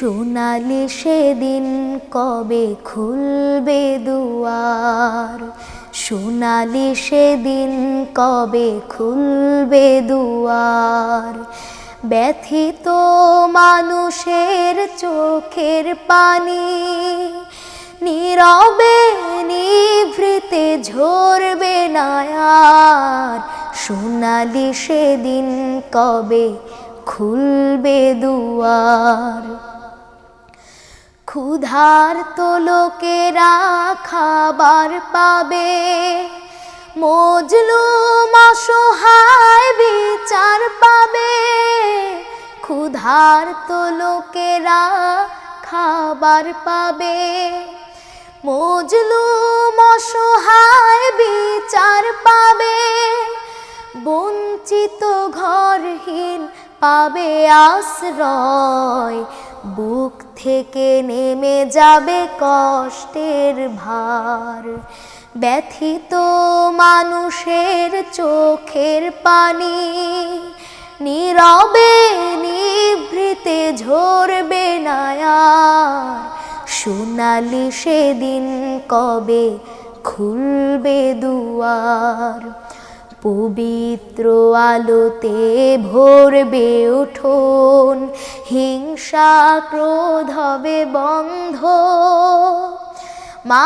সোনালি সেদিন কবে খুলবে দুয়ার? সোনালি সেদিন কবে খুলবে দুয়ার? ব্যথিত মানুষের চোখের পানি নীরবে নিভৃতে ঝরবে নায়ার। সোনালি সেদিন কবে খুলবে দুয়ার? ক্ষুধার তো লোকেরা খাবার পাবে। মজলুম অসহায় বিচার পাবে। ক্ষুধার তো লোকেরা খাবার পাবে। মজলুম অসহায় বিচার পাবে। বঞ্চিত ঘরহীন পাবে আশ্রয়। বুক থেকে নেমে যাবে কষ্টের ভার। ব্যথিত মানুষের চোখের পানি নীরবে নিভৃতে ঝরবে নায়ার। সোনালি সেদিন কবে খুলবে দুয়ার? পবিত্র আলোতে ভরবে উঠোন হিংসা ক্রোধ হবে বন্ধ। মা